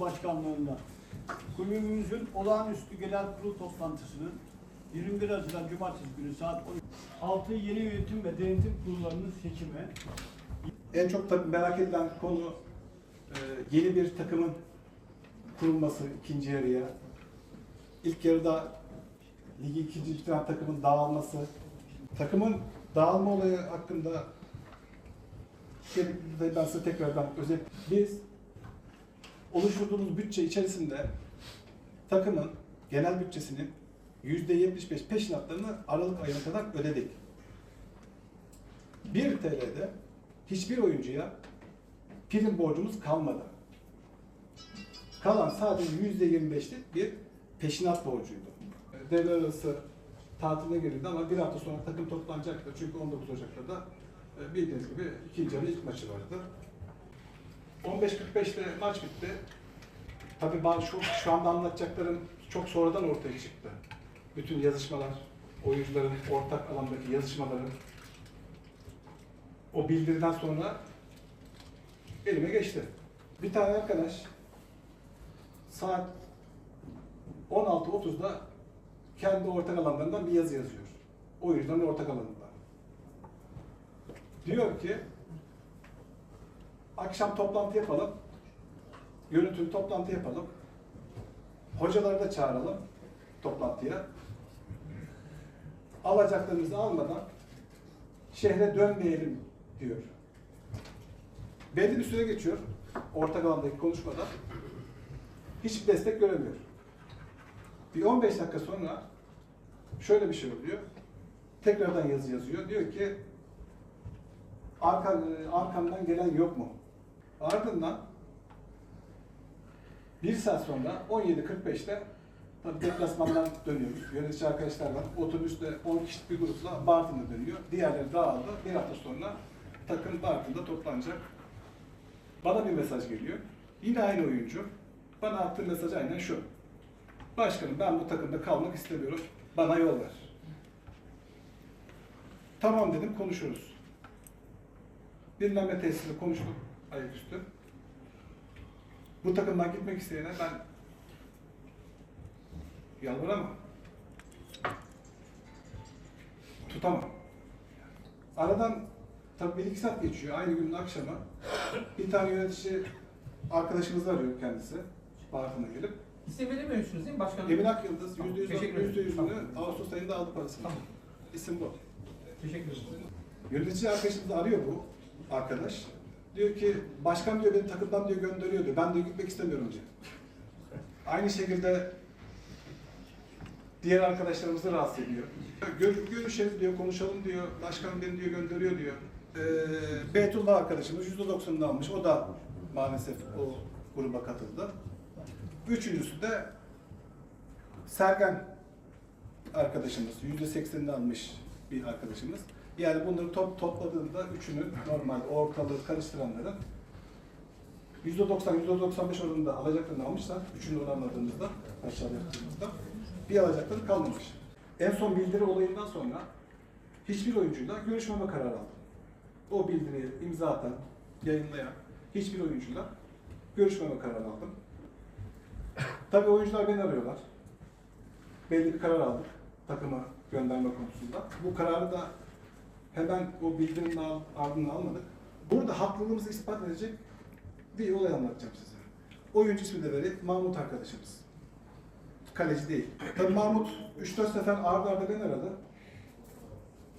Başkanlığı'nda kulübümüzün olağanüstü genel kurul toplantısının 21 Haziran Cumartesi günü saat 6 yeni yönetim ve denetim kurullarının seçimi En çok tabii merak edilen konu e, yeni bir takımın kurulması ikinci yarıya. İlk yarıda ligi ikinci bitiren takımın dağılması. Takımın dağılma olayı hakkında bir- ben size tekrardan özet. Biz oluşturduğumuz bütçe içerisinde takımın genel bütçesinin %75 peşinatlarını Aralık ayına kadar ödedik. 1 TL'de hiçbir oyuncuya prim borcumuz kalmadı. Kalan sadece %25'lik bir peşinat borcuydu. Devre arası tatiline girildi ama bir hafta sonra takım toplanacaktı. Çünkü 19 Ocak'ta da e, bildiğiniz gibi ikinci yarı ilk maçı vardı. 15.45'te maç bitti. Tabii ben şu, şu anda anlatacaklarım çok sonradan ortaya çıktı. Bütün yazışmalar, oyuncuların ortak alandaki yazışmaları, o bildiriden sonra elime geçti. Bir tane arkadaş saat 16.30'da kendi ortak alanlarından bir yazı yazıyor. Oyuncuların ortak alanında. Diyor ki akşam toplantı yapalım. Yönetim toplantı yapalım. Hocaları da çağıralım toplantıya. Alacaklarımızı almadan şehre dönmeyelim diyor. Belli bir süre geçiyor ortak alandaki konuşmada. Hiçbir destek göremiyor. Bir 15 dakika sonra şöyle bir şey oluyor. Tekrardan yazı yazıyor. Diyor ki Arka, arkamdan gelen yok mu? Ardından bir saat sonra 17.45'te tabii deplasmandan dönüyoruz. Yönetici arkadaşlarla otobüsle 10 kişilik bir grupla Bartın'a dönüyor. Diğerleri dağıldı. Bir hafta sonra takım Bartın'da toplanacak. Bana bir mesaj geliyor. Yine aynı oyuncu. Bana attığı mesaj aynen şu. Başkanım ben bu takımda kalmak istemiyorum. Bana yol ver. Tamam dedim konuşuruz. Dinlenme tesisinde konuştuk ayaküstü. Bu takımdan gitmek isteyene ben yalvaramam. Tutamam. Aradan tabii bir iki saat geçiyor aynı günün akşamı. Bir tane yönetici arkadaşımız arıyor kendisi. Bartın'a gelip. İsim veremiyorsunuz değil mi başkanım? Emin Akyıldız Tamam, yüzde yüz teşekkür ederim. yüzde yüzünü Tamam. Ağustos ayında aldı parasını. Tamam. İsim bu. Teşekkür ederim. Yönetici arkadaşımız arıyor bu arkadaş. Diyor ki başkan diyor beni takımdan diyor gönderiyor diyor. Ben diyor gitmek istemiyorum diyor. Aynı şekilde diğer arkadaşlarımızı rahatsız ediyor. Gör, görüşelim diyor, konuşalım diyor. Başkan beni diyor gönderiyor diyor. Ee, Beytullah arkadaşımız %90'ını almış. O da maalesef o gruba katıldı. Üçüncüsü de Sergen arkadaşımız. %80'ini almış bir arkadaşımız. Yani bunları top, topladığında üçünün normal ortalığı karıştıranların %90, %95 oranında alacaklarını almışlar. Üçünü oranladığımızda, aşağıda yaptığımızda bir alacakları kalmamış. En son bildiri olayından sonra hiçbir oyuncuyla görüşmeme kararı aldım. O bildiriyi imza atan, yayınlayan hiçbir oyuncuyla görüşmeme kararı aldım. Tabii oyuncular beni arıyorlar. Belli bir karar aldık takıma gönderme konusunda. Bu kararı da hemen o bildirimin ardından almadık. Burada haklılığımızı ispat edecek bir olay anlatacağım size. Oyuncu ismi de vereyim, Mahmut arkadaşımız. Kaleci değil. Tabii Mahmut 3-4 sefer arda arda beni aradı.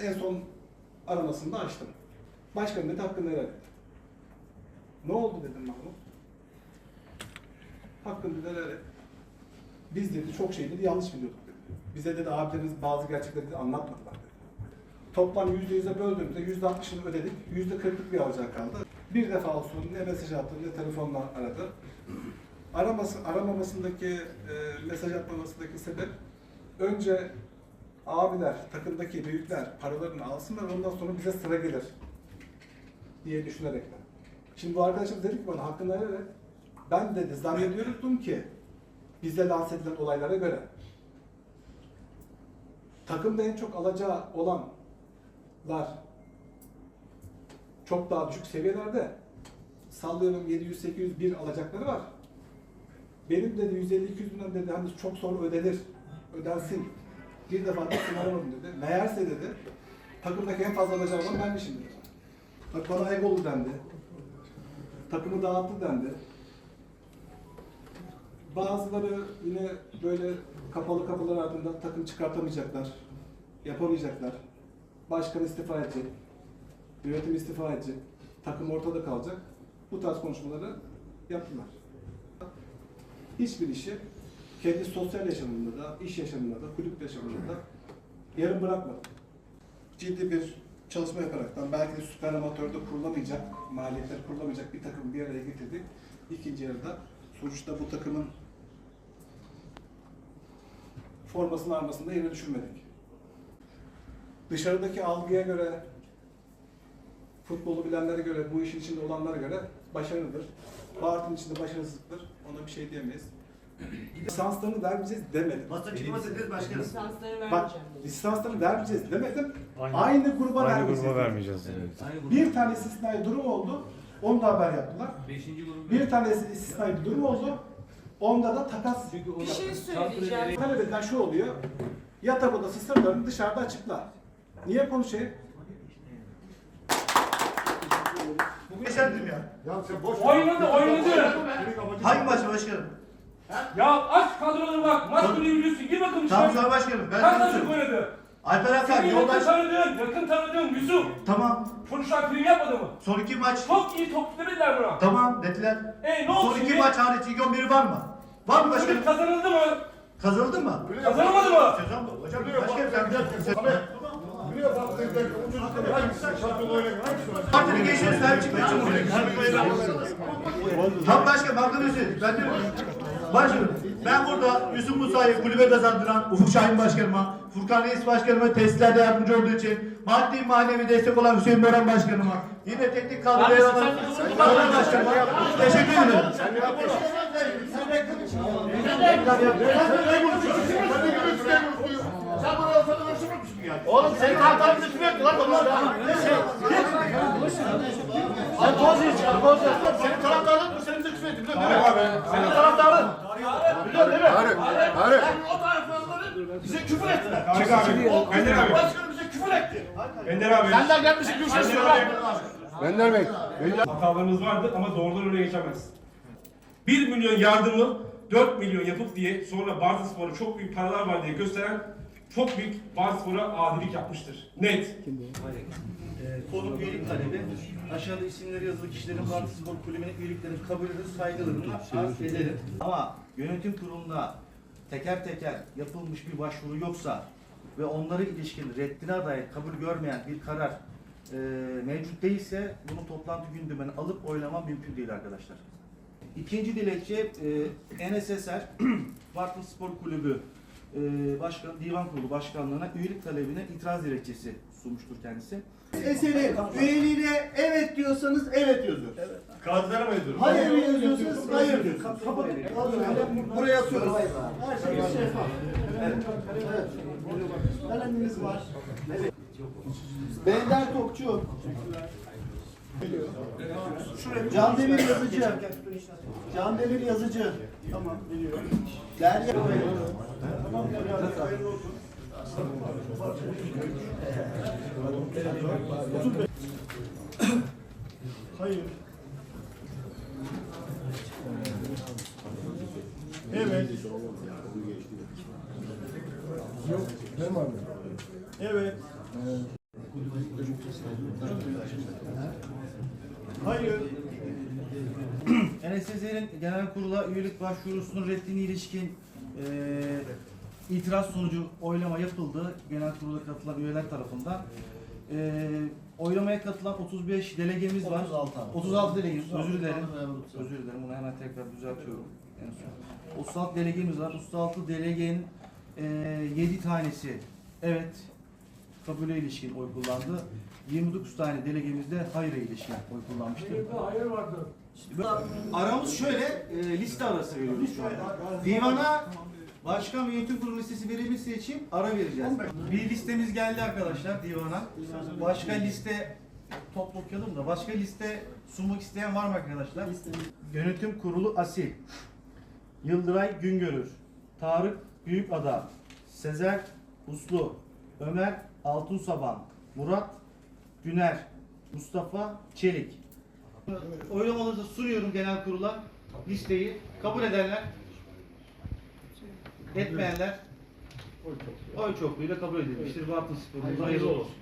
En son aramasını da açtım. Başkanım dedi hakkını helal. Ne oldu dedim Mahmut. Hakkını dedi helal. Biz dedi çok şey dedi yanlış biliyorduk dedi. Bize dedi abilerimiz bazı gerçekleri dedi, anlatmadılar dedi. Toplam yüzde yüze böldüğümüzde yüzde altmışını ödedik, yüzde kırklık bir alacağı kaldı. Bir defa olsun ne mesaj attı ne telefonla aradı. Araması, aramamasındaki, e, mesaj atmamasındaki sebep önce abiler, takımdaki büyükler paralarını alsınlar ondan sonra bize sıra gelir diye düşünerekten. Şimdi bu arkadaşım dedi ki bana hakkını et. Ben dedi zannediyordum ki bize lanse edilen olaylara göre takımda en çok alacağı olanlar çok daha düşük seviyelerde sallıyorum 700-801 alacakları var. Benim dedi 150-200 milyon dedi hani çok sonra ödenir, ödensin. Bir defa da kullanamadım dedi. Meğerse dedi takımdaki en fazla alacağım olan benmişim dedi. Bak bana egolu dendi. Takımı dağıttı dendi. Bazıları yine böyle kapalı kapılar ardında takım çıkartamayacaklar, yapamayacaklar. Başkan istifa edecek, yönetim istifa edecek, takım ortada kalacak. Bu tarz konuşmaları yaptılar. Hiçbir işi kendi sosyal yaşamında da, iş yaşamında da, kulüp yaşamında da yarım bırakmadı. Ciddi bir çalışma yaparaktan belki de süper amatörde kurulamayacak, maliyetleri kurulamayacak bir takım bir araya getirdik. İkinci yarıda sonuçta bu takımın formasının armasında yere düşürmedik. Dışarıdaki algıya göre, futbolu bilenlere göre, bu işin içinde olanlara göre başarılıdır. Bartın içinde başarısızlıktır. Ona bir şey diyemeyiz. Lisanslarını vermeyeceğiz demedim. Masa çıkmaz dediniz başkanım. Lisansları Bak vermeyeceğim. lisanslarını vermeyeceğiz demedim. Aynı, gruba Aynı vermeyeceğiz. gruba dedim. vermeyeceğiz. Bir tane istisnai durum oldu. Onu da haber yaptılar. Beşinci grubu. Bir tane istisnai durum oldu. Onda da takas Bir şey söyleyeceğim. Talep edilen şu oluyor. Yatak odası sırlarını dışarıda açıklar. Niye konuşayım? Geçerdim ya. Oynadı oynadı. Hangi maç başkanım? Ya aç kadroları bak. Maç günü biliyorsun. Gir bakalım Tamam sonra başkanım. Ben Kaç tane söyleyeyim. oynadı? Alper Hakan Senin yakın yoldaş. tanıdığın, yakın tanıdığın Yusuf. Tamam. Konuşan prim yapmadı mı? Son iki maç. Çok iyi top demediler buna. Tamam dediler. E ne oldu Son iki şimdi? maç hariç ilk 11'i var mı? Var mı başkanım? Kazanıldı mı? Kazanıldı mı? Kazanılmadı mı? Sezon bu. Hocam başkanım sen Partinin gençleri sahip çıkmaya. Tam başka söyledi. Ben diyorum. Başkanım ben burada Yusuf Musa'yı kulübe kazandıran Ufuk Şahin Başkanıma, Furkan Reis Başkanıma tesislerde yardımcı olduğu için maddi manevi destek olan Hüseyin Boran Başkanıma, yine teknik kadroya olan Boran Başkanıma teşekkür ederim. Oğlum senin taraftarın düşmüyor ki lan onlar. Sen poz iç, poz iç. Senin taraftarın bu senin de küfür biliyorsun değil mi? Senin taraftarın. Biliyorsun değil mi? Hayır, hayır. Sen o taraftarların bize küfür ettiler. Çık abi. Ender abi. başkanı bize küfür etti. Ender abi. Senden gelmişsin bir şey söyle. Hatalarımız vardı ama doğrudan öne geçemez. 1 milyon yardımı 4 milyon yapıp diye sonra Bartın Spor'a çok büyük paralar var diye gösteren çok büyük Bartın Spor'a adilik yapmıştır. Net. Ee, Konu üyelik talebi. Aşağıda isimleri yazılı kişilerin Parti Spor Kulübü'ne üyeliklerini kabul ederiz, saygılarını arz ederim. Ama yönetim kurulunda teker teker yapılmış bir başvuru yoksa ve onlara ilişkin reddine dair kabul görmeyen bir karar e, mevcut değilse bunu toplantı gündemine alıp oylama mümkün değil arkadaşlar. İkinci dilekçe e, Enes Eser, Bartın Spor Kulübü Başkan, Divan Kurulu Başkanlığı'na üyelik talebine itiraz dilekçesi sunmuştur kendisi. Eseri üyeliğine evet diyorsanız evet yazıyor. Kağıtlara mı yazıyorum? Hayır yazıyorsanız hayır diyorsunuz. Buraya atıyoruz. Her şey şeffaf. Evet. Evet. Kalemimiz var. Bender Topçu. Can Demir Yazıcı. Can Demir Yazıcı. Tamam biliyorum. Derya. Tamam hayırlı olsun. Hayır. Evet. Evet. Hayır. Enes genel kurula üyelik başvurusunun reddine ilişkin eee itiraz sonucu oylama yapıldı. Genel kurula katılan üyeler tarafından. Eee oylamaya katılan 35 delegemiz var. 36 abi. 36 delegemiz. Özür 36 dilerim. Özür dilerim. Bunu hemen tekrar düzeltiyorum. En son. 36 delegemiz var. 36 delegenin eee 7 tanesi evet kabule ilişkin oy kullandı. 29 tane delegemiz de hayır'a ilişkin oy kullanmıştır. Aramız şöyle, e, liste arası veriyoruz şu anda. Divana başkan ve yönetim kurulu listesi verilmesi için ara vereceğiz. Bir listemiz geldi arkadaşlar divana. Başka liste toplu okuyalım da. Başka liste sunmak isteyen var mı arkadaşlar? Yönetim kurulu asil. Yıldıray Güngörür, Tarık Büyükada, Sezer Uslu, Ömer Altunsaban, Murat Güner, Mustafa Çelik. Oylamalarınızı sunuyorum genel kurula listeyi. Kabul edenler, etmeyenler oy çokluğuyla kabul edilmiştir. Batın sporumuz hayırlı olsun.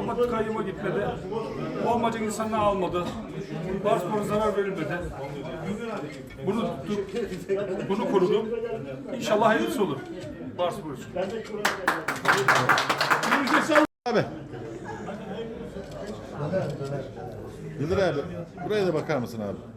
Ama kayyuma gitmedi. Olmayacak insanlar almadı. Barspor'a zarar verilmedi. Bunu tuttuk, bunu korudum. İnşallah hayırlısı olur. Barspor için. Abi. Yıldır abi. Buraya da bakar mısın abi?